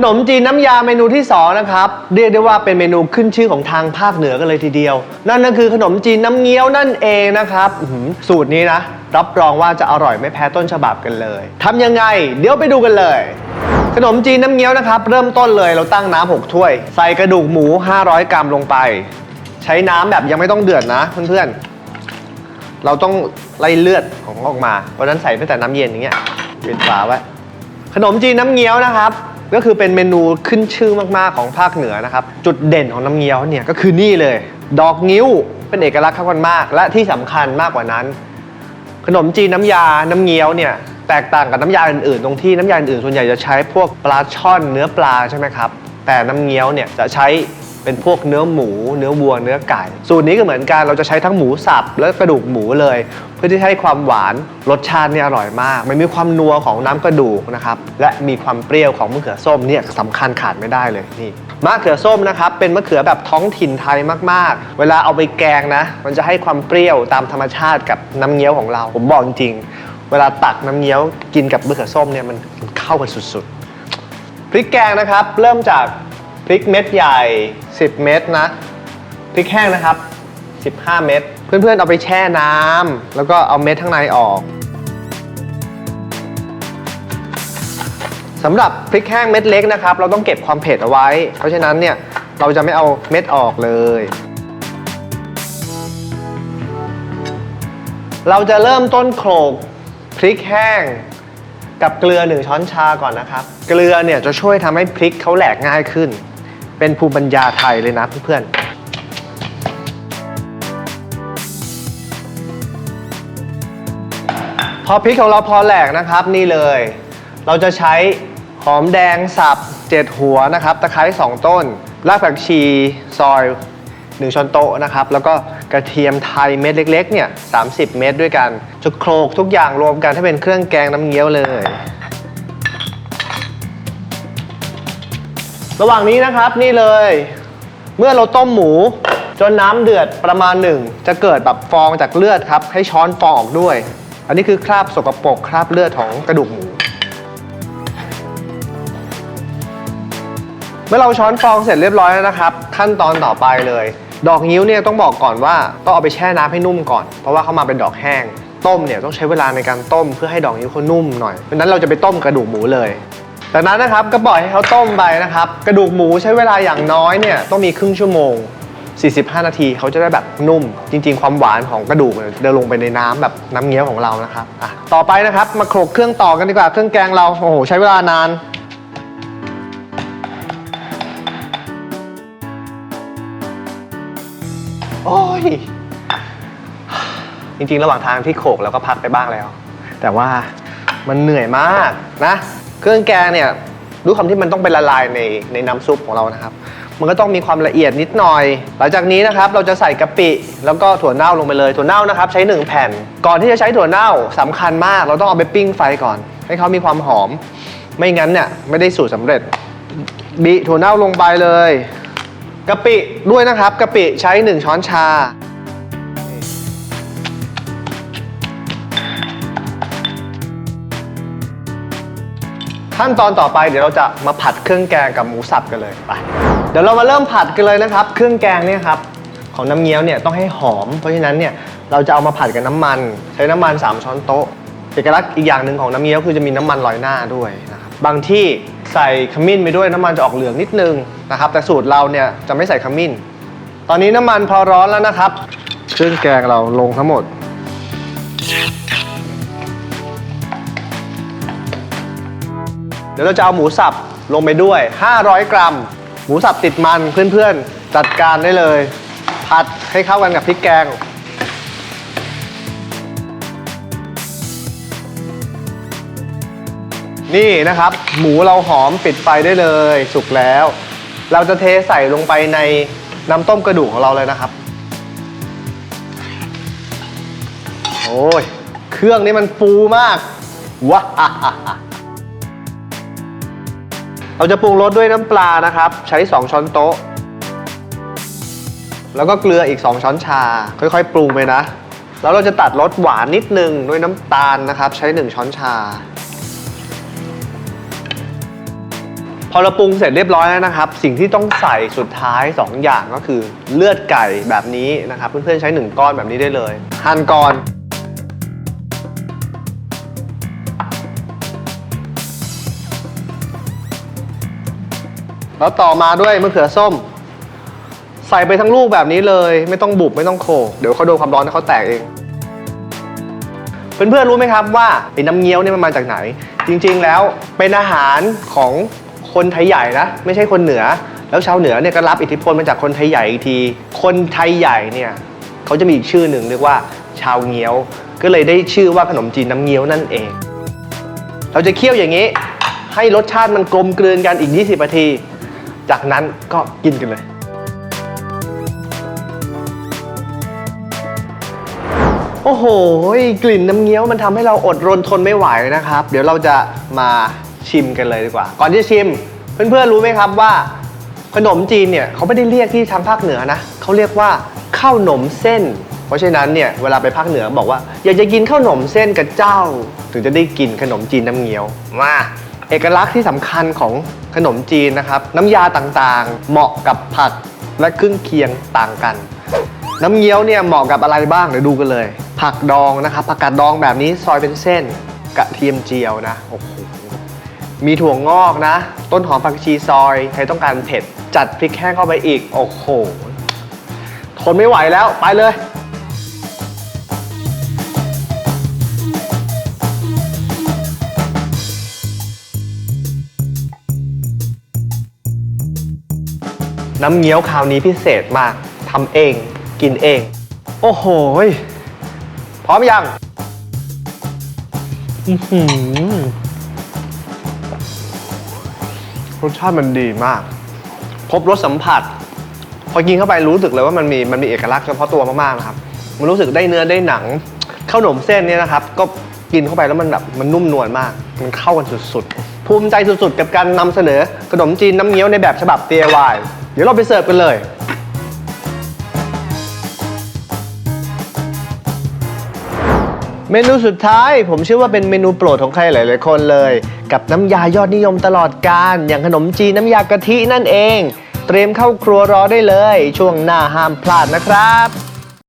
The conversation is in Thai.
ขนมจีนน้ำยาเมนูที่สองนะครับเรียกได้ว่าเป็นเมนูขึ้นชื่อของทางภาคเหนือกันเลยทีเดียว นั่นก็คือขนมจีนน้ำเงี้ยวนั่นเองนะครับอื้อหือสูตรนี้นะรับรองว่าจะอร่อยไม่แพ้ต้นฉบับกันเลยทำยังไง เดี๋ยวไปดูกันเลย ขนมจีนน้ำเงี้ยวนะครับ เริ่มต้นเลยเราตั้งน้ำหกถ้วย ใส่กระดูกหมู 500 กรัมลงไป ใช้น้ำแบบยังไม่ต้องเดือดนะเพื่อนๆเราต้องไล่เลือดของออกมาเพราะฉะนั้นใส่ตั้งแต่น้ำเย็นอย่างเงี้ยเปิดฝาไว้ขนมจีนน้ำเงี้ยวนะครับ ก็คือเป็นเมนูขึ้นชื่อมากๆของภาคเหนือนะครับ จุดเด่นของน้ำเงี้ยวเนี่ยก็คือนี่เลย ดอกงิ้วเป็นเอกลักษณ์ข้างมาก และที่สำคัญมากกว่านั้น ขนมจีนน้ำยาน้ำเงี้ยวเนี่ยแตกต่างกับน้ำยาอื่นๆ ตรงที่น้ำยาอื่นๆส่วนใหญ่จะใช้พวกปลาช่อนเนื้อปลาใช่ไหมครับแต่น้ำเงี้ยวเนี่ยจะใช้ เป็นพวกเนื้อหมู เนื้อวัว เนื้อไก่ สูตรนี้ก็เหมือนกันเราจะใช้ทั้งหมูสับและกระดูกหมูเลย เพื่อที่ให้ความหวานรสชาติเนี่ยอร่อยมากมันมีความนัวของน้ำกระดูกนะครับและมีความเปรี้ยวของมะเขือส้มเนี่ยสำคัญขาดไม่ได้เลยนี่มะเขือส้มนะครับเป็นมะเขือแบบท้องถิ่นไทยมากๆ เวลาเอาไปแกงนะ มันจะให้ความเปรี้ยวตามธรรมชาติกับน้ำเงี้ยวของเรา ผมบอกจริงๆเวลาตักน้ำเงี้ยวกินกับมะเขือส้มเนี่ยมันมันเข้ากันสุดๆพริกแกงนะครับเริ่มจาก พริกเม็ดใหญ่ 10 เม็ดนะ พริกแห้งนะครับ 15 เม็ด เพื่อนๆเอาไปแช่น้ำแล้วก็เอาเม็ดข้างในออกสำหรับพริกแห้งเม็ดเล็กนะครับ เราต้องเก็บความเผ็ดเอาไว้ เพราะฉะนั้นเนี่ยเราจะไม่เอาเม็ดออกเลย เราจะเริ่มต้นโขลกพริกแห้งกับเกลือ 1 ช้อนชาก่อนนะครับ เกลือเนี่ยจะช่วยทำให้พริกเขาแหลกง่ายขึ้น เป็นภูมิปัญญาไทยเลยนะเพื่อนๆพอพริกของเราพอแหลกนะครับนี่เลย เราจะใช้หอมแดงสับ7 หัวนะครับ ตะไคร้2ต้น รากผักชีซอย 1ช้อนโต๊ะนะครับ แล้วก็กระเทียมไทยเม็ดเล็กๆเนี่ย30 เม็ดด้วยกันจะโคลกทุกอย่างรวมกันให้เป็นเครื่องแกงน้ำเงี้ยวเลย ระหว่างนี้นะครับนี่เลย เมื่อเราต้มหมู จนน้ำเดือดประมาณหนึ่งจะเกิดแบบฟองจากเลือดครับ ให้ช้อนฟองออกด้วย อันนี้คือคราบสกปรกคราบเลือดของกระดูกหมู เมื่อเราช้อนฟองเสร็จเรียบร้อยแล้วนะครับ ขั้นตอนต่อไปเลย ดอกงิ้วเนี่ยต้องบอกก่อนว่าต้องเอาไปแช่น้ำให้นุ่มก่อน เพราะว่าเขามาเป็นดอกแห้งต้มเนี่ยต้องใช้เวลาในการต้มเพื่อให้ดอกงิ้วเขานุ่มหน่อยเพราะนั้นเราจะไปต้มกระดูกหมูเลย จากนั้นนะครับก็ปล่อยให้เขาต้มไปนะครับ กระดูกหมูใช้เวลาอย่างน้อยเนี่ยต้องมีครึ่งชั่วโมง 45 นาทีเขาจะได้แบบนุ่ม จริง ๆ ความหวานของกระดูกเนี่ยจะลงไปในน้ำแบบน้ำเงี้ยวของเรานะครับอะต่อไปนะครับมาโขลกเครื่องต่อกันดีกว่าเครื่องแกงเราโอ้โหใช้เวลานานโอ้ยจริงๆ ระหว่างทางที่โขกเราก็พักไปบ้างแล้ว แต่ว่ามันเหนื่อยมากนะ เครื่องแกงเนี่ยด้วยความที่มันต้องไปละลายในในน้ำซุปของเรานะครับ มันก็ต้องมีความละเอียดนิดหน่อย หลังจากนี้นะครับเราจะใส่กะปิ แล้วก็ถั่วเน่าลงไปเลยถั่วเน่านะครับใช้1แผ่น ก่อนที่จะใช้ถั่วเน่าสำคัญมาก เราต้องเอาไปปิ้งไฟก่อน ให้เขามีความหอม ไม่งั้นเนี่ยไม่ได้สูตรสำเร็จบิถั่วเน่าลงไปเลยกะปิด้วยนะครับกะปิใช้ 1 ช้อนชา ขั้นตอนต่อไปเดี๋ยวเราจะมาผัดเครื่องแกงกับหมูสับกันเลยไปเดี๋ยวเรามาเริ่มผัดกันเลยนะครับ เครื่องแกงเนี่ยครับของน้ำเงี้ยวเนี่ยต้องให้หอม เพราะฉะนั้นเนี่ยเราจะเอามาผัดกับน้ำมัน ใช้น้ำมัน 3 ช้อนโต๊ะเอกลักษณ์อีกอย่างหนึ่งของน้ำเงี้ยวคือจะมีน้ำมันลอยหน้าด้วยนะครับบางที่ใส่ขมิ้นไปด้วยน้ำมันจะออกเหลืองนิดนึงนะครับแต่สูตรเราเนี่ยจะไม่ใส่ขมิ้น ตอนนี้น้ำมันพอร้อนแล้วนะครับ เครื่องแกงเราลงทั้งหมด ดี๋ยวเราจะเอาหมูสับลงไปด้วย 500 กรัม หมูสับติดมันเพื่อนๆ จัดการได้เลย ผัดให้เข้ากันกับพริกแกง นี่นะครับ หมูเราหอมปิดไฟได้เลยสุกแล้ว เราจะเทใส่ลงไปในน้ำต้มกระดูกของเราเลยนะครับ โอ้ย เครื่องนี้มันฟูมากว้า เราจะปรุงรสด้วยน้ำปลานะครับ ใช้ 2 ช้อนโต๊ะ แล้วก็เกลืออีก 2 ช้อนชา ค่อยๆ ปรุงไปนะ แล้วเราจะตัดรสหวานนิดนึงด้วยน้ำตาลนะครับ ใช้ 1 ช้อนชา พอเราปรุงเสร็จเรียบร้อยแล้วนะครับ สิ่งที่ต้องใส่สุดท้าย 2 อย่างก็คือ เลือดไก่แบบนี้นะครับ เพื่อนๆใช้ 1 ก้อนแบบนี้ได้เลยหั่นก่อน แล้วต่อมาด้วยมะเขือส้ม ใส่ไปทั้งลูกแบบนี้เลย ไม่ต้องบุบไม่ต้องโขกเดี๋ยวเขาโดนความร้อนแล้วเขาแตกเอง เพื่อนๆรู้ไหมครับว่าไอ้น้ำเงี้ยวเนี่ยมันมาจากไหน จริงๆแล้วเป็นอาหารของคนไทยใหญ่นะ ไม่ใช่คนเหนือ แล้วชาวเหนือเนี่ยก็รับอิทธิพลมาจากคนไทยใหญ่อีกที คนไทยใหญ่เนี่ยเขาจะมีอีกชื่อหนึ่งเรียกว่า ชาวเงี้ยว ก็เลยได้ชื่อว่าขนมจีนน้ำเงี้ยวนั่นเอง เราจะเคี่ยวอย่างนี้ ให้รสชาติมันกลมกลืนกันอีก 20นาที จากนั้นก็กินกันเลยโอ้โหกลิ่นน้ำเงี้ยวมันทำให้เราอดรนทนไม่ไหวนะครับ เดี๋ยวเราจะมาชิมกันเลยดีกว่า ก่อนที่จะชิม เพื่อนๆรู้ไหมครับว่า ขนมจีนเนี่ยเขาไม่ได้เรียกที่ทางภาคเหนือนะเขาเรียกว่าข้าวหนมเส้น เพราะฉะนั้นเนี่ยเวลาไปภาคเหนือบอกว่า อยากจะกินข้าวหนมเส้นกับเจ้า ถึงจะได้กินขนมจีนน้ำเงี้ยวมาเอกลักษณ์ที่สำคัญของ ขนมจีนนะครับ น้ำยาต่างๆ เหมาะกับผักและเครื่องเคียงต่างกัน น้ำเงี้ยวเนี่ยเหมาะกับอะไรบ้างเดี๋ยวดูกันเลย ผักดองนะครับผักกาดดองแบบนี้ซอยเป็นเส้นกระเทียมเจียวนะโอ้โหมีถั่วงอกนะ ต้นหอมผักชีซอยใครต้องการเผ็ด จัดพริกแห้งเข้าไปอีก โอ้โหทนไม่ไหวแล้วไปเลย น้ำเงี้ยวคราวนี้พิเศษมากทำเอง กินเอง โอ้โหยพร้อมยังอื้อหือรสชาติมันดีมาก ครบรสสัมผัส พอกินเข้าไปรู้สึกเลยว่ามันมีมันมีเอกลักษณ์เฉพาะตัวมากๆนะครับ มันรู้สึกได้เนื้อได้หนังข้าวหนมเส้นเนี่ยนะครับ ก็ กินเข้าไปแล้วมันแบบมันนุ่มนวลมาก มันเข้ากันสุดๆ ภูมิใจสุดๆ กับการนำเสนอขนมจีนน้ำเงี้ยวในแบบฉบับ DIY เดี๋ยวเราไปเสิร์ฟกันเลย เมนูสุดท้ายผมเชื่อว่าเป็นเมนูโปรดของใครหลายๆคนเลย กับน้ำยายอดนิยมตลอดการอย่างขนมจีนน้ำยากะทินั่นเอง เตรียมเข้าครัวรอได้เลย ช่วงหน้าห้ามพลาดนะครับ